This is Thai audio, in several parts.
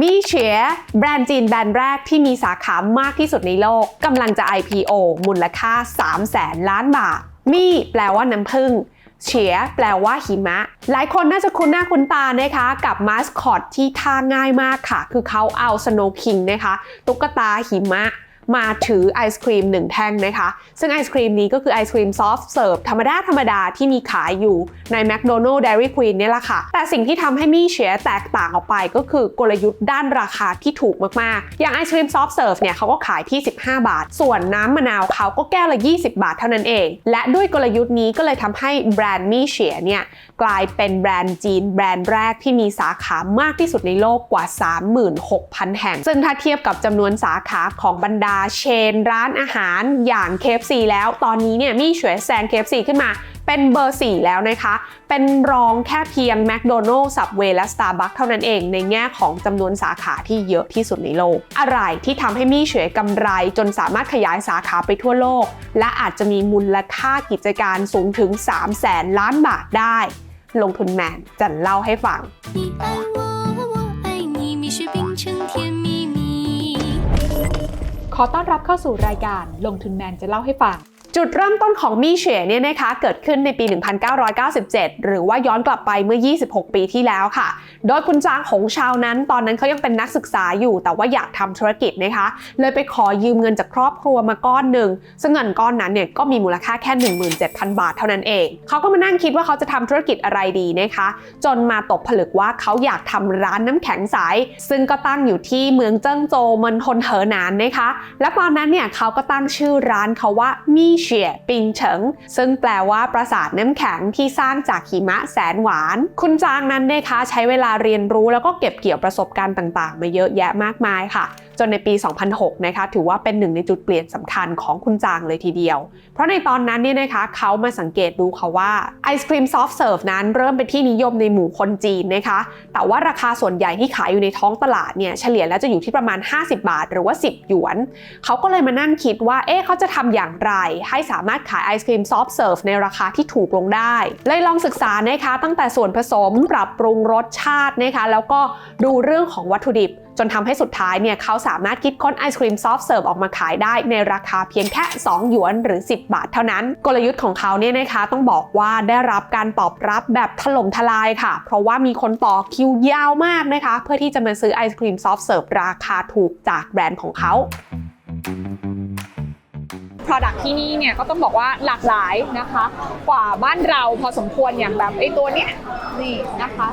มีเฉียแบรนด์จีนแบรนด์แรกที่มีสาขามากที่สุดในโลกกำลังจะ IPO มูลค่า3แสนล้านบาท มีแปลว่าน้ำผึ้งเฉียแปลว่าหิมะ หลายคนน่าจะคุ้นหน้าคุ้นตานะคะ กับมาสคอตที่ท่าง่ายมากค่ะ คือเขาเอาสโนว์คิงนะคะ ตุ๊กตาหิมะ มาถือไอศครีมหนึ่งแท่งนะคะ ซึ่งไอศครีมนี้ก็คือไอศครีมซอฟต์เสิร์ฟธรรมดาธรรมดาที่มีขายอยู่ใน McDonald's Dairy Queen เนี่ยแหละค่ะ แต่สิ่งที่ทำให้มี่เชียแตกต่างออกไปก็คือกลยุทธ์ด้านราคาที่ถูกมาก ๆ อย่างไอศครีมซอฟต์เสิร์ฟเนี่ยเขาก็ขายที่ 15 บาท ส่วนน้ำมะนาวเขาก็แก้วละ 20 บาทเท่านั้นเอง และด้วยกลยุทธ์นี้ก็เลยทำให้แบรนด์มี่เชียเนี่ย กลายเป็นแบรนด์จีนแบรนด์แรกที่มีสาขามากที่สุดในโลกกว่า 36,000 แห่ง ซึ่งถ้าเทียบกับจำนวนสาขาของบรรดาเชน ร้านอาหารอย่าง KFC แล้ว ตอนนี้เนี่ยมี่เฉวยแซง KFC ขึ้นมาเป็นเบอร์ 4 แล้วนะคะ เป็นรองแค่เพียง McDonald's Subway และ Starbucks เท่านั้นเองในแง่ของจำนวนสาขาที่เยอะที่สุดในโลก อะไรที่ทำให้มี่เฉวยกำไรจนสามารถขยายสาขาไปทั่วโลก และอาจจะมีมูลค่ากิจการสูงถึง3แสนล้านบาทได้ ลงทุนแมนจะเล่าให้ฟังขอต้อนรับเข้าสู่รายการลงทุนแมนจะเล่าให้ฟัง จุดเริ่มต้นของมี่เฉยเนี่ยนะคะเกิดขึ้นในปี 1997 หรือว่าย้อนกลับไปเมื่อ 26 ปีที่แล้วค่ะ โดยคุณจางหงชาวนั้น ตอนนั้นเขายังเป็นนักศึกษาอยู่ แต่ว่าอยากทำธุรกิจนะคะ เลยไปขอยืมเงินจากครอบครัวมาก้อนหนึ่ง ซึ่งเงินก้อนนั้นเนี่ยก็มีมูลค่าแค่ 17,000 บาทเท่านั้นเอง เขาก็มานั่งคิดว่าเขาจะทำธุรกิจอะไรดีนะคะ จนมาตกผลึกว่าเขาอยากทำร้านน้ำแข็งใส ซึ่งก็ตั้งอยู่ที่เมืองเจิ้งโจวมณฑลเหอหนานนะคะ และตอนนั้นเนี่ยเขาก็ตั้งชื่อร้านเขาว่ามี่เฉียปิงเฉิง ซึ่งแปลว่าปราสาทน้ำแข็งที่สร้างจากหิมะแสนหวาน คุณจางนั้นนะคะใช้เวลาเรียนรู้แล้วก็เก็บเกี่ยวประสบการณ์ต่างๆ มาเยอะแยะมากมายค่ะ จนในปี 2006 นะคะถือว่าเป็นหนึ่งในจุดเปลี่ยนสำคัญของคุณจางเลยทีเดียว เพราะในตอนนั้นเนี่ยนะคะเขามาสังเกตดูค่ะว่าไอศครีมซอฟต์เสิร์ฟนั้นเริ่มเป็นที่นิยมในหมู่คนจีนนะคะ แต่ว่าราคาส่วนใหญ่ที่ขายอยู่ในท้องตลาดเนี่ยเฉลี่ยแล้วจะอยู่ที่ประมาณ 50 บาท หรือว่า 10 หยวน เขาก็เลยมานั่งคิดว่าเอ๊ะเขาจะทำอย่างไร ให้สามารถขายไอศครีมซอฟต์เสิร์ฟในราคาที่ถูกลงได้ เลยลองศึกษานะคะตั้งแต่ส่วนผสมปรับปรุงรสชาตินะคะแล้วก็ดูเรื่องของวัตถุดิบจนทำให้สุดท้ายเนี่ยเขาสามารถคิดค้นไอศครีมซอฟต์เสิร์ฟออกมาขายได้ในราคาเพียงแค่ 2 หยวนหรือ 10 บาทเท่านั้น กลยุทธ์ของเขาเนี่ยนะคะต้องบอกว่าได้รับการตอบรับแบบถล่มทลายค่ะ เพราะว่ามีคนต่อคิวยาวมากนะคะ เพื่อที่จะมาซื้อไอศครีมซอฟต์เสิร์ฟราคาถูกจากแบรนด์ของเขา Product ที่นี่เนี่ยก็ต้องบอกว่าหลากหลายนะคะ กว่าบ้านเราพอสมควรอย่างแบบไอ้ตัวเนี้ยนี่นะคะ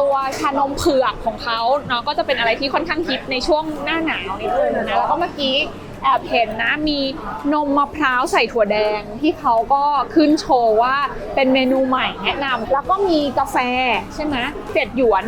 ตัวชานมเผือกของเขาเนาะก็จะเป็นอะไรที่ค่อนข้างฮิตในช่วงหน้าหนาวนิดนึงนะแล้วก็เมื่อกี้แอบเห็นนะมีนมมะพร้าวใส่ถั่วแดงที่เขาก็ขึ้นโชว์ว่าเป็นเมนูใหม่แนะนำแล้วก็มีกาแฟใช่ไหมเจ็ดหยวน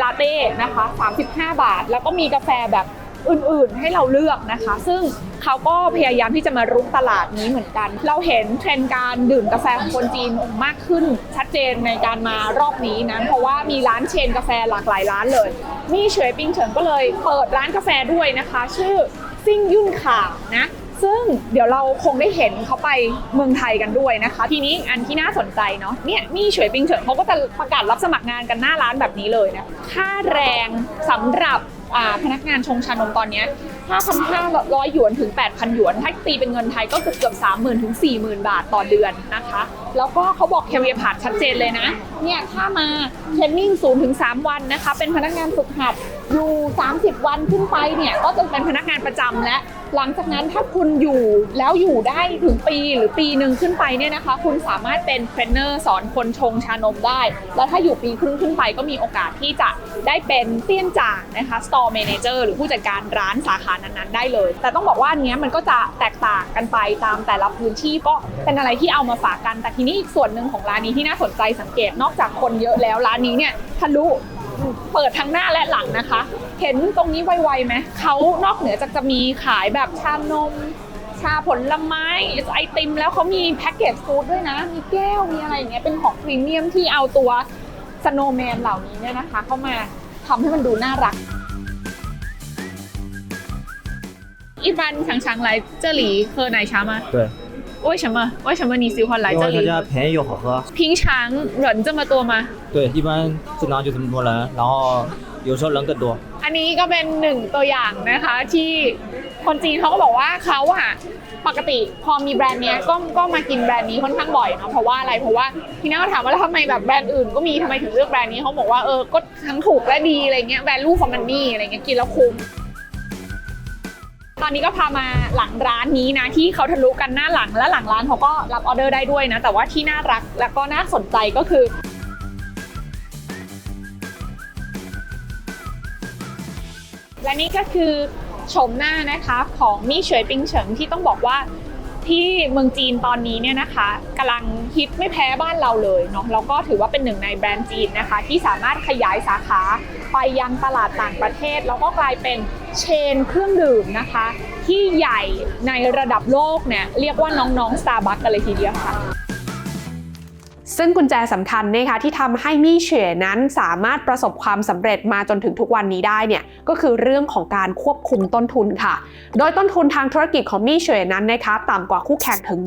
ลาเต้นะคะ 35 บาท แล้วก็มีกาแฟแบบ อื่นๆ ให้เราเลือกนะคะ ซึ่งเขาก็พยายามที่จะมารุกตลาดนี้เหมือนกัน เราเห็นเทรนด์การดื่มกาแฟของคนจีนมากขึ้นชัดเจนในการมารอบนี้นะเพราะว่ามีร้านเชนกาแฟหลากหลายร้านเลยมี่เฉยปิงเฉิงก็เลยเปิดร้านกาแฟด้วยนะคะ ชื่อซิ่งยุ่นข่านะ ซึ่งเดี๋ยวเราคงได้เห็นเขาไปเมืองไทยกันด้วยนะคะ ทีนี้อันที่น่าสนใจเนาะเนี่ยมี่เฉวยปิงเฉิงเขาก็จะประกาศรับสมัครงานกันหน้าร้านแบบนี้เลยนะค่าแรงสำหรับพนักงานชงชานมตอนนี้5,500 หยวนถึง 8,000 หยวน ถ้าตีเป็นเงินไทยก็เกือบเกือบ30,000 ถึง 40,000 บาทต่อเดือนนะคะ แล้วก็เขาบอกเคเวียผ่านชัดเจนเลยนะ เนี่ย ถ้ามาเทรนนิ่ง0ถึง 3 วันนะคะ เป็นพนักงานฝึกหัดอยู่ 30 วันขึ้นไปเนี่ย ก็จะเป็นพนักงานประจำและ หลังจากนั้นถ้าคุณอยู่แล้วอยู่ได้ถึงปีหรือปีหนึ่งขึ้นไปเนี่ยนะคะ คุณสามารถเป็นเทรนเนอร์สอนคนชงชานมได้ แล้วถ้าอยู่ปีครึ่งขึ้นไปก็มีโอกาสที่จะได้เป็นเตี้ยนจ่างนะคะ store manager หรือผู้จัดการร้านสาขานั้นๆได้เลย แต่ต้องบอกว่าอันเนี้ยมันก็จะแตกต่างกันไปตามแต่ละพื้นที่ก็เป็นอะไรที่เอามาฝากกันแต่ทีนี้อีกส่วนหนึ่งของร้านนี้ที่น่าสนใจสังเกตนอกจากคนเยอะแล้วร้านนี้เนี่ยทะลุ เปิดทั้งหน้าและหลังนะคะ เห็นตรงนี้ไวๆไหมเขานอกเหนือจากจะมีขายแบบชานม ชาผลไม้ไอติม แล้วเขามีแพ็กเกจฟู้ดด้วยนะ มีแก้วมีอะไรอย่างเงี้ยเป็นของพรีเมียมที่เอาตัวสโนว์แมนเหล่านี้เนี่ยนะคะเข้ามาทำให้มันดูน่ารักอีธานช้างๆไรเจลีเ一般常常来这里喝奶茶吗？对，为什么？为什么你喜欢来这里？因为它家便宜又好喝。平常人这么多吗？对，一般经常就这么多人，然后有时候人更多。 อันนี้ก็เป็นหนึ่งตัวอย่างนะคะที่คนจีนเขาก็บอกว่าเขาอะปกติพอมีแบรนด์เนี้ยก็ก็มากินแบรนด์นี้ค่อนข้างบ่อยเนาะเพราะว่าอะไรเพราะว่าพี่น้าก็ถามว่าแล้วทำไมแบบแบรนด์อื่นก็มีทำไมถึงเลือกแบรนด์นี้เขาบอกว่าเออก็ทั้งถูกและดีอะไรเงี้ย value for money อะไรเงี้ยกินแล้วคุ้ม ตอนนี้ก็พามาหลังร้านนี้นะที่เขาทะลุกันหน้าหลังและหลังร้านเขาก็รับออเดอร์ได้ด้วยนะแต่ว่าที่น่ารักแล้วก็น่าสนใจก็คือและนี่ก็คือชมหน้านะคะของมี่เฉยปิงเฉิงที่ต้องบอกว่าที่เมืองจีนตอนนี้เนี่ยนะคะกำลังฮิตไม่แพ้บ้านเราเลยเนาะแล้วก็ถือว่าเป็นหนึ่งในแบรนด์จีนนะคะ ที่สามารถขยายสาขาไปยังตลาดต่างประเทศ แล้วก็กลายเป็น เชนเครื่องดื่มนะคะ ที่ใหญ่ในระดับโลกเนี่ยเรียกว่าน้องๆ Starbucks กันเลยทีเดียวค่ะ ซึ่งกุญแจสำคัญนะคะที่ทำให้มี่เฉยนั้นสามารถประสบความสำเร็จมาจนถึงทุกวันนี้ได้เนี่ยก็คือเรื่องของการควบคุมต้นทุนค่ะ โดยต้นทุนทางธุรกิจของมี่เฉยนั้นนะคะต่ำกว่าคู่แข่งถึง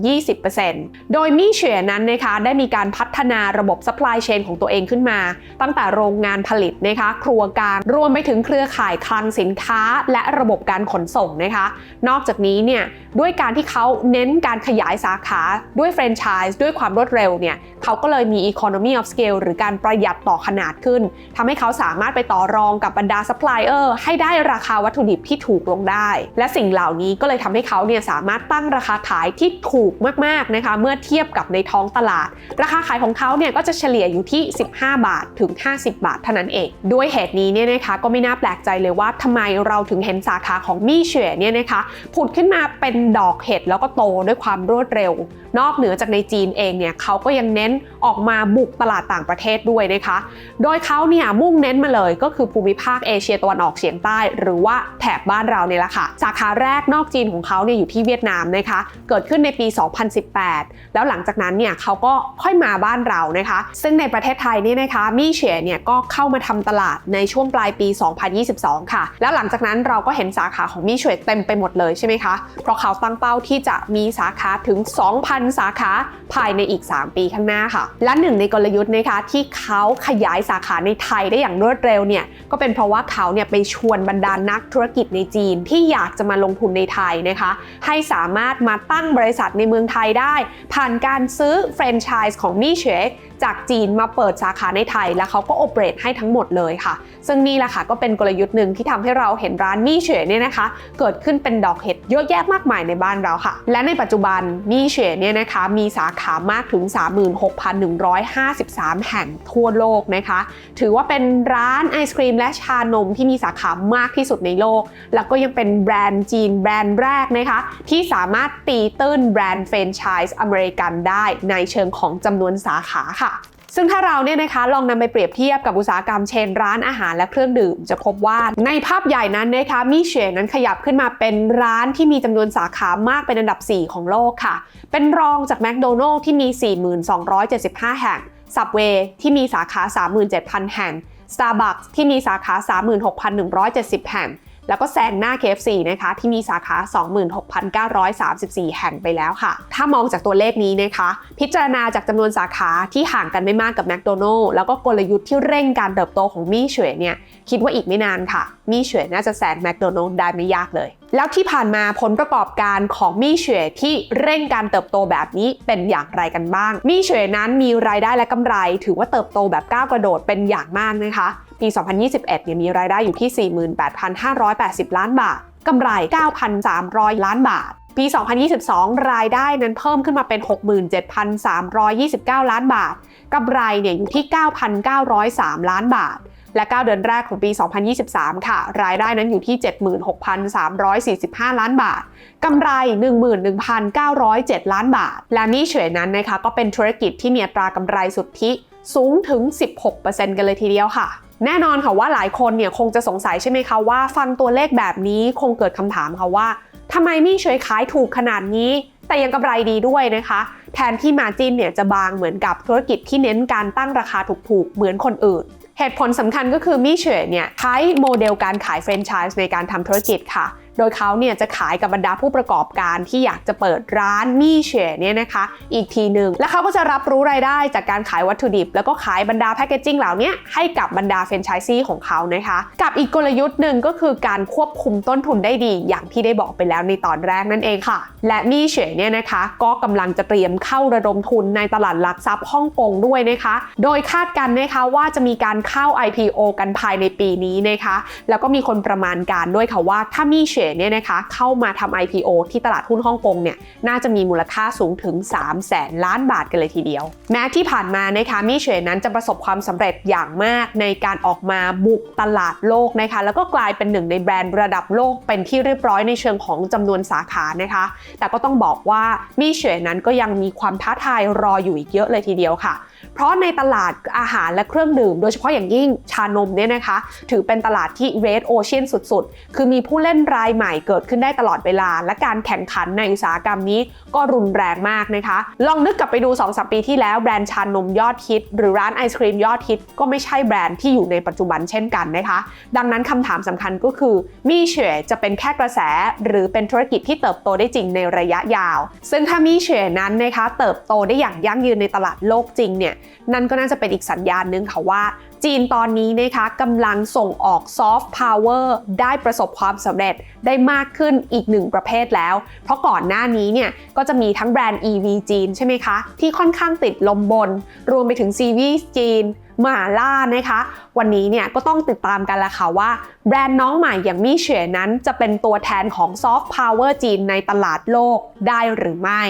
20%โดยมี่เฉยนั้นนะคะได้มีการพัฒนาระบบ supply chain ของตัวเองขึ้นมา ตั้งแต่โรงงานผลิตนะคะครัวกลางรวมไปถึงเครือข่ายคลังสินค้า และระบบการขนส่งนะคะ นอกจากนี้เนี่ยด้วยการที่เขาเน้นการขยายสาขาด้วยแฟรนไชส์ด้วยความรวดเร็วเนี่ยเขาก็เลยมี economy of scale หรือการประหยัดต่อขนาดขึ้นทำให้เขาสามารถไปต่อรองกับบรรดาซัพพลายเออร์ให้ได้ราคาวัตถุดิบที่ถูกลงได้ และสิ่งเหล่านี้ก็เลยทำให้เขาเนี่ยสามารถตั้งราคาขายที่ถูกมากๆนะคะเมื่อเทียบกับในท้องตลาด ราคาขายของเขาเนี่ยก็จะเฉลี่ยอยู่ที่ 15 บาทถึง 50 บาทเท่านั้นเอง ด้วยเหตุนี้เนี่ยนะคะก็ไม่น่าแปลกใจเลยว่าทำไมเราถึงเห็นสาขาของมี่เฉยเนี่ยนะคะผุดขึ้นมาเป็นดอกเห็ดแล้วก็โตด้วยความรวดเร็ว นอกเหนือจากในจีนเองเนี่ยเขาก็ยังเน้นออกมาบุกตลาดต่างประเทศด้วยนะคะ โดยเขาเนี่ยมุ่งเน้นมาเลยก็คือภูมิภาคเอเชียตะวันออกเฉียงใต้ หรือว่าแถบบ้านเราเนี่ยแหละค่ะ สาขาแรกนอกจีนของเขาเนี่ยอยู่ที่เวียดนามนะคะ เกิดขึ้นในปี 2018 แล้วหลังจากนั้นเนี่ยเขาก็ค่อยมาบ้านเรานะคะ ซึ่งในประเทศไทยเนี่ยนะคะมี่เฉียเนี่ยก็เข้ามาทำตลาดในช่วงปลายปี 2022 ค่ะ แล้วหลังจากนั้นเราก็เห็นสาขาของมี่เฉียเต็มไปหมดเลยใช่ไหมคะ เพราะเขาตั้งเป้าที่จะมีสาขาถึง 2,000 สาขาภายในอีก 3 ปีข้างหน้าค่ะ และหนึ่งในกลยุทธ์นะคะที่เขาขยายสาขาในไทยได้อย่างรวดเร็วเนี่ยก็เป็นเพราะว่าเขาเนี่ยไปชวนบรรดานักธุรกิจในจีนที่อยากจะมาลงทุนในไทยนะคะให้สามารถมาตั้งบริษัทในเมืองไทยได้ ผ่านการซื้อแฟรนไชส์ของมี่เชคจากจีนมาเปิดสาขาในไทย แล้วเขาก็โอเปรตให้ทั้งหมดเลยค่ะ ซึ่งนี่แหละค่ะก็เป็นกลยุทธ์หนึ่งที่ทำให้เราเห็นร้านมี่เฉยเนี่ยนะคะ เกิดขึ้นเป็นดอกเห็ดเยอะแยะมากมายในบ้านเราค่ะ และในปัจจุบันมี่เฉยเนี่ยนะคะมีสาขามากถึง 36,153 แห่งทั่วโลกนะคะ ถือว่าเป็นร้านไอศครีมและชานมที่มีสาขามากที่สุดในโลก แล้วก็ยังเป็นแบรนด์จีนแบรนด์แรกนะคะที่สามารถตีตื้นแบรนด์แฟรนไชส์อเมริกันได้ในเชิงของจำนวนสาขาค่ะ ซึ่งถ้าเราเนี่ยนะคะลองนำไปเปรียบเทียบกับอุตสาหกรรมเชนร้านอาหารและเครื่องดื่ม จะพบว่าในภาพใหญ่นั้นนะคะมิเชลนั้นขยับขึ้นมาเป็นร้านที่มีจำนวนสาขามากเป็นอันดับ 4 ของโลกค่ะ เป็นรองจากแมคโดนัลล์ที่มี 4,275 แห่ง Subway ที่มีสาขา 37,000 แห่ง Starbucks ที่มีสาขา 36,170 แห่ง แล้วก็แซงหน้า KFC นะคะที่มีสาขา 26,934 แห่งไปแล้วค่ะ ถ้ามองจากตัวเลขนี้นะคะ พิจารณาจากจำนวนสาขาที่ห่างกันไม่มากกับแมคโดนัลล์แล้วก็กลยุทธ์ที่เร่งการเติบโตของมี่เฉวยเนี่ยคิดว่าอีกไม่นานค่ะ มี่เฉวยน่าจะแซงแมคโดนัลล์ได้ไม่ยากเลย แล้วที่ผ่านมาผลประกอบการของมี่เฉวยที่เร่งการเติบโตแบบนี้เป็นอย่างไรกันบ้าง มี่เฉวยนั้นมีรายได้และกำไร ถือว่าเติบโตแบบก้าวกระโดดเป็นอย่างมากนะคะ ปี 2021เนี่ยมีรายได้อยู่ที่ 48,580 ล้านบาทกำไร 9,300 ล้านบาท ปี 2022 รายได้นั้นเพิ่มขึ้นมาเป็น 67,329 ล้านบาทกำไรเนี่ยอยู่ที่ 9,903 ล้านบาท และ 9 เดือนแรกของปี 2023 ค่ะ รายได้นั้นอยู่ที่ 76,345 ล้านบาทกำไร 11,907 ล้านบาท และนี่เฉยนั้นนะคะก็เป็นธุรกิจที่มีอัตรากำไรสุทธิสูงถึง 16%กันเลยทีเดียวค่ะ แน่นอนค่ะว่าหลายคนเนี่ยคงจะสงสัยใช่ไหมคะว่า ฟังตัวเลขแบบนี้คงเกิดคำถามค่ะว่าทำไมมี่เฉยขายถูกขนาดนี้ แต่ยังกำไรดีด้วยนะคะ แทนที่มาจินเนี่ยจะบางเหมือนกับธุรกิจที่เน้นการตั้งราคาถูกๆ เหมือนคนอื่น เหตุผลสำคัญก็คือมี่เฉยเนี่ยใช้โมเดลการขายแฟรนไชส์ในการทำธุรกิจค่ะ โดยเขาเนี่ยจะขายกับบรรดาผู้ประกอบการที่อยากจะเปิดร้านมี่เฉยเนี่ยนะคะอีกทีหนึ่งและเขาก็จะรับรู้รายได้จากการขายวัตถุดิบ แล้วก็ขายบรรดาแพคเกจิ้งเหล่านี้ให้กับบรรดาเฟรนไชส์ซี่ของเขานะคะ กับอีกกลยุทธ์หนึ่งก็คือการควบคุมต้นทุนได้ดี อย่างที่ได้บอกไปแล้วในตอนแรกนั่นเองค่ะ และมี่เฉยเนี่ยนะคะก็กำลังจะเตรียมเข้าระดมทุนในตลาดหลักทรัพย์ฮ่องกงด้วยนะคะ โดยคาดกันนะคะว่าจะมีการเข้า IPO กันภายในปีนี้นะคะ แล้วก็มีคนประมาณการด้วยค่ะว่าถ้ามี่เฉยเนี่ยนะคะเข้ามาทำ IPO ที่ตลาดหุ้นฮ่องกงเนี่ยน่าจะมีมูลค่าสูงถึง 3 0 0แสนล้านบาทกันเลยทีเดียว แม้ที่ผ่านมานะคะมี่เฉยนั้นจะประสบความสำเร็จอย่างมากในการออกมาบุกตลาดโลกนะคะแล้วก็กลายเป็นหนึ่งในแบรนด์ระดับโลกเป็นที่เรียบร้อยในเชิงของจำนวนสาขานะคะ แต่ก็ต้องบอกว่ามี่เฉยนั้นก็ยังมีความท้าทายรออยู่อีกเยอะเลยทีเดียวค่ะ เพราะในตลาดอาหารและเครื่องดื่ม โดยเฉพาะอย่างยิ่งชานมเนี่ยนะคะ ถือเป็นตลาดที่ red ocean สุดๆ คือมีผู้เล่นรายหม่เกิดขึ้นได้ตลอดเวลา และการแข่งขันในอุตสาหกรรมนี้ก็รุนแรงมากนะคะ ลองนึกกลับไปดู2อสปีที่แล้วแบรนด์ชานมยอดฮิต หรือร้านไอศครีมยอดฮิต ก็ไม่ใช่แบรนด์ที่อยู่ในปัจจุบันเช่นกันนะคะ ดังนั้นคำถามสำคัญก็คือมีเฉยจะเป็นแค่กระแส หรือเป็นธุรกิจที่เติบโตได้จริงในระยะยาว ซึ่งถ้ามีเฉยนั้นนะคะเติบโตได้อย่างยั่งยืนในตลาดโลกจริงเนี่ยนั่นก็น่าจะเป็นอีกสัญญาณหนึ่งค่ะว่า จีนตอนนี้นะคะกำลังส่งออกซอฟต์พาวเวอร์ได้ประสบความสำเร็จได้มากขึ้นอีกหนึ่งประเภทแล้ว เพราะก่อนหน้านี้เนี่ยก็จะมีทั้งแบรนด์ EV จีนใช่ไหมคะ ที่ค่อนข้างติดลมบน รวมไปถึงซีวีส์จีนมาล่านะคะ วันนี้เนี่ยก็ต้องติดตามกันละค่ะว่า แบรนด์น้องใหม่อย่างมี่เฉยนั้นจะเป็นตัวแทนของซอฟต์พาวเวอร์จีนในตลาดโลกได้หรือไม่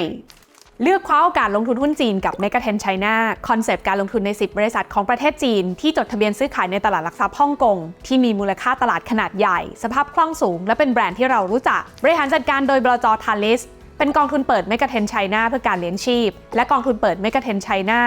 เลือกคว้าโอกาสลงทุนหุ้นจีนกับ Mega Trend China คอนเซปต์การลงทุนใน 10 บริษัทของประเทศจีน ที่จดทะเบียนซื้อขายในตลาดหลักทรัพย์ฮ่องกง ที่มีมูลค่าตลาดขนาดใหญ่ สภาพคล่องสูง และเป็นแบรนด์ที่เรารู้จัก บริหารจัดการโดยบลจทาลิสเป็นกองทุนเปิด Mega Trend China เพื่อการเลี้ยงชีพ และกองทุนเปิด Mega Trend China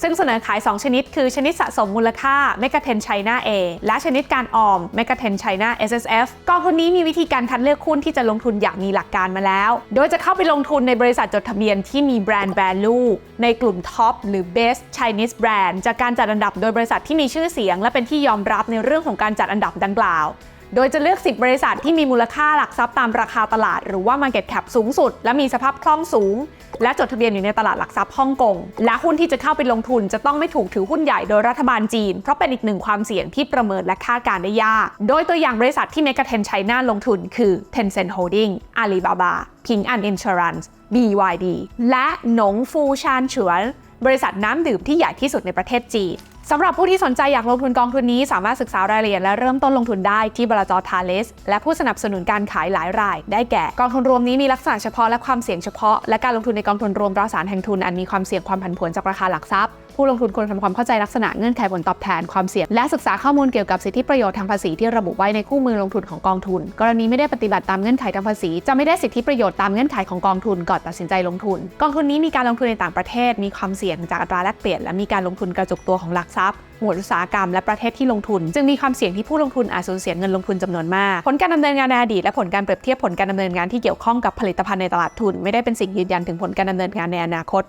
ซึ่งเสนอขาย 2 ชนิด คือชนิดสะสมมูลค่า Mega t e n China A และชนิดการออม Mega t e n China SSF กองทุนนี้มีวิธีการคัดเลือกหุ้นที่จะลงทุนอย่างมีหลักการมาแล้ว โดยจะเข้าไปลงทุนในบริษัทจดทะเบียนที่มีแบรนด์ value ในกลุ่ม Top หรือ Best Chinese Brand จากการจัดอันดับโดยบริษัทที่มีชื่อเสียง และเป็นที่ยอมรับในเรื่องของการจัดอันดับดังกล่าว โดยจะเลือก 10 บริษัทที่มีมูลค่าหลักทรัพย์ตามราคาตลาด หรือว่า Market Cap สูงสุด และมีสภาพคล่องสูง และจดทะเบียนอยู่ในตลาดหลักทรัพย์ฮ่องกง และหุ้นที่จะเข้าไปลงทุนจะต้องไม่ถูกถือหุ้นใหญ่โดยรัฐบาลจีน เพราะเป็นอีกหนึ่งความเสี่ยงที่ประเมินและคาดการณ์ได้ยาก โดยตัวอย่างบริษัทที่ Mega Ten China ลงทุนคือ Tencent Holding Alibaba Ping An Insurance BYD และหนงฟูชานเฉวนบริษัทน้ำดื่มที่ใหญ่ที่สุดในประเทศจีน สำหรับผู้ที่สนใจอยากลงทุนกองทุนนี้สามารถศึกษารายละเอียดและเริ่มต้นลงทุนได้ที่บลจทาเลสและผู้สนับสนุนการขายหลายราย ได้แก่กองทุนรวมนี้มีลักษณะเฉพาะและความเสี่ยงเฉพาะ และการลงทุนในกองทุนรวมตราสารแห่งทุนอันมีความเสี่ยงความผันผวนจากราคาหลักทรัพย์ผู้ลงทุนควรทำความเข้าใจลักษณะเงื่อนไขผลตอบแทนความเสี่ยง และศึกษาข้อมูลเกี่ยวกับสิทธิประโยชน์ทางภาษีที่ระบุไว้ในคู่มือลงทุนของกองทุน กรณีไม่ได้ปฏิบัติตามเงื่อนไขทางภาษี จะไม่ได้สิทธิประโยชน์ตามเงื่อนไขของกองทุนก่อนตัดสินใจลงทุน กองทุนนี้มีการลงทุนในต่างประเทศ มีความเสี่ยงจากอัตราแลกเปลี่ยนและมีการลงทุนกระจุกตัวของหลักทรัพย์หมวดอุตสาหกรรมและประเทศที่ลงทุน จึงมีความเสี่ยงที่ผู้ลงทุนอาจสูญเสียเงินลงทุนจำนวนมาก ผลการดำเนินงานในอดีตและผลการเปรียบเทียบผลการดำเนินงานที่เกี่ยวข้องกับผลิตภัณฑ์ในตลาดทุน ไม่ได้เป็นสิ่งยืนยันถึงผลการดำเนินงานในอนาคต